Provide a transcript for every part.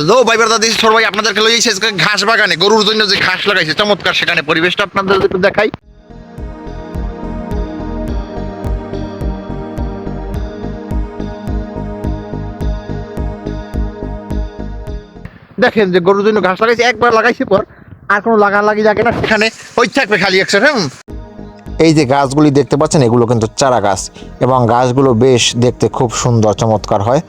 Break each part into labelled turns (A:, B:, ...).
A: Hello ভাই brother this ভাই, আপনাদের খেলো এই ঘাস বাগানে, গরুর জন্য যে ঘাস লাগাইছে, চমৎকার সেখানে পরিবেশটা আপনাদের একটু দেখাই। দেখেন যে গরুর জন্য ঘাস লাগাইছে, একবার লাগাইছে পর আর কোনো লাগা লাগি লাগে না, সেখানে ওই থাকবে খালি একশো হ্যাঁ
B: এই যে গাছগুলি দেখতে পাচ্ছেন, এগুলো কিন্তু চারা গাছ, এবং গাছগুলো বেশ দেখতে খুব সুন্দর, চমৎকার হয়।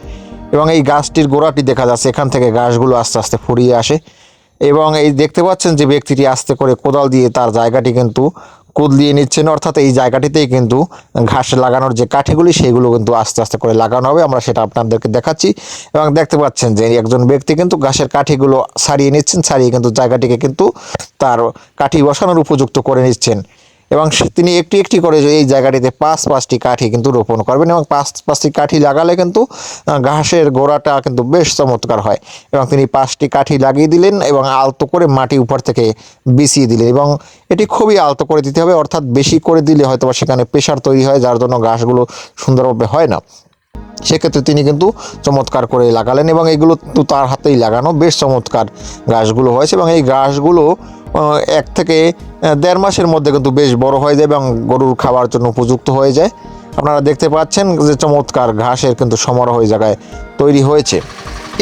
B: এবং এই গাছটির গোড়াটি দেখা যাচ্ছে, এখান থেকে গাছগুলো আস্তে আস্তে ফুরিয়ে আসে। এবং এই দেখতে পাচ্ছেন যে ব্যক্তিটি আস্তে করে কোদাল দিয়ে তার জায়গাটি কিন্তু কুদলিয়ে নিচ্ছেন, অর্থাৎ এই জায়গাটিতেই কিন্তু ঘাস লাগানোর যে কাঠিগুলি সেইগুলো কিন্তু আস্তে আস্তে করে লাগানো হবে। আমরা সেটা আপনাদেরকে দেখাচ্ছি। এবং দেখতে পাচ্ছেন যে একজন ব্যক্তি কিন্তু ঘাসের কাঠিগুলো সারিয়ে নিচ্ছেন সারিয়ে কিন্তু জায়গাটিকে কিন্তু তার কাঠি বসানোর উপযুক্ত করে নিচ্ছেন। এবং তিনি একটি একটি করে এই জায়গাটিতে পাঁচ পাঁচটি কাঠি কিন্তু রোপণ করবেন এবং পাঁচ পাঁচটি কাঠি লাগালে কিন্তু ঘাসের গোড়াটা কিন্তু বেশ চমৎকার হয়। এবং তিনি পাঁচটি কাঠি লাগিয়ে দিলেন এবং আলতো করে মাটি উপর থেকে বিছিয়ে দিলেন এবং এটি খুবই আলতো করে দিতে হবে অর্থাৎ বেশি করে দিলে হয়তো সেখানে প্রেশার তৈরি হয় যার জন্য ঘাসগুলো সুন্দরভাবে হয় না। সেক্ষেত্রে তিনি কিন্তু চমৎকার করে লাগালেন এবং এগুলো তো তার হাতেই লাগানো বেশ চমৎকার গাছগুলো হয়েছে এবং এই আহ, এক থেকে দেড় মাসের মধ্যে কিন্তু বেশ বড় হয়ে যায় এবং গরুর খাবার জন্য উপযুক্ত হয়ে যায়। আপনারা দেখতে পাচ্ছেন যে চমৎকার ঘাসের কিন্তু সমারোহ জায়গায় তৈরি হয়েছে।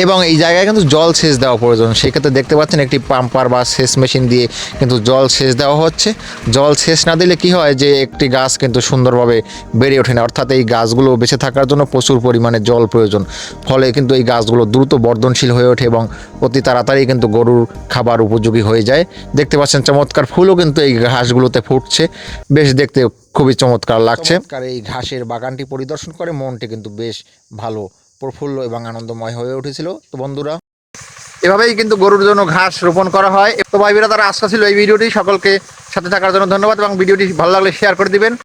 B: এবং এই জায়গায় কিন্তু জল সেচ দেওয়া প্রয়োজন। সেক্ষেত্রে দেখতে পাচ্ছেন একটি পাম্পার বা সেচ মেশিন দিয়ে কিন্তু জল সেচ দেওয়া হচ্ছে। জল সেচ না দিলে কি হয় যে একটি গাছ কিন্তু সুন্দরভাবে বেড়ে ওঠে না। অর্থাৎ এই গাছগুলো বেঁচে থাকার জন্য প্রচুর পরিমাণে জল প্রয়োজন। ফলে কিন্তু এই গাছগুলো দ্রুত বর্ধনশীল হয়ে ওঠে এবং অতি তাড়াতাড়ি কিন্তু গরুর খাবার উপযোগী হয়ে যায়। দেখতে পাচ্ছেন চমৎকার ফুলও কিন্তু এই ঘাসগুলোতে ফুটছে। বেশ দেখতে খুবই চমৎকার লাগছে। এই ঘাসের বাগানটি পরিদর্শন করে মনটি কিন্তু বেশ ভালো প্রফুল্ল এবং আনন্দময় হয়ে উঠেছিল। তো বন্ধুরা,
A: এভাবেই কিন্তু গরুর জন্য ঘাস রোপণ করা হয়। তো ভাই তারা আশা ছিল এই ভিডিওটি। সকলকে সাথে থাকার জন্য ধন্যবাদ এবং ভিডিওটি ভালো লাগলে শেয়ার করে দিবেন।